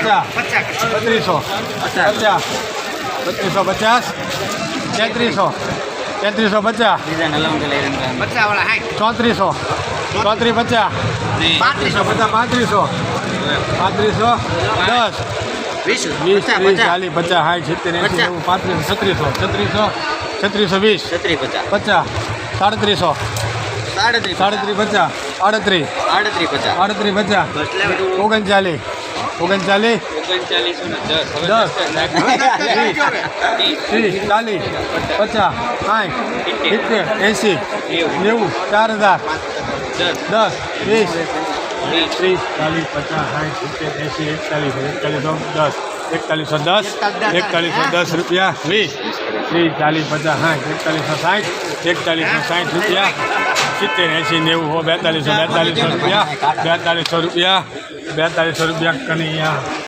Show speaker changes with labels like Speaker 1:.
Speaker 1: પચાસ. બત્રીસો. પચાસ. બત્રીસો પચાસ. તેત્રીસો. તેત્રીસો પચાસ. ચોત્રીસો. ચોત્રીસ પચાસ. પાંત્રીસો. પચાસ પાંત્રીસો. પાંત્રીસો. દસ. વીસ. ત્રીસ ચાલીસ પચાસ સાઠ સિત્તેર એસી નેવું પાંત્રીસો છત્રીસો છત્રીસો છત્રીસો વીસ. પચાસ. સાડત્રીસો. સાડત્રીસ પચાસ. આડત્રીસ. આડત્રીસ પચાસ. ઓગણચાલીસ. ઓગણચાલીસ. દસ. ત્રીસ ચાલીસ પચાસ સાઠ સિત્તેર. એંસી નેવું. ચાર હજાર. દસ. વીસ. ત્રીસ ચાલીસ પચાસ સાઠ સિત્તેર એંસી એકતાલીસ એકતાલીસો દસ. એકતાલીસો દસ એકતાલીસો દસ રૂપિયા. વીસ. ત્રીસ ચાલીસ પચાસ સાઠ એકતાલીસો સાઠ એકતાલીસો સાઠ રૂપિયા. સિત્તેર એંસી નેવું બેતાલીસો બેતાલીસો રૂપિયા બેતાલીસો રૂપિયા બેતાલીસો રૂપિયા કનૈયા.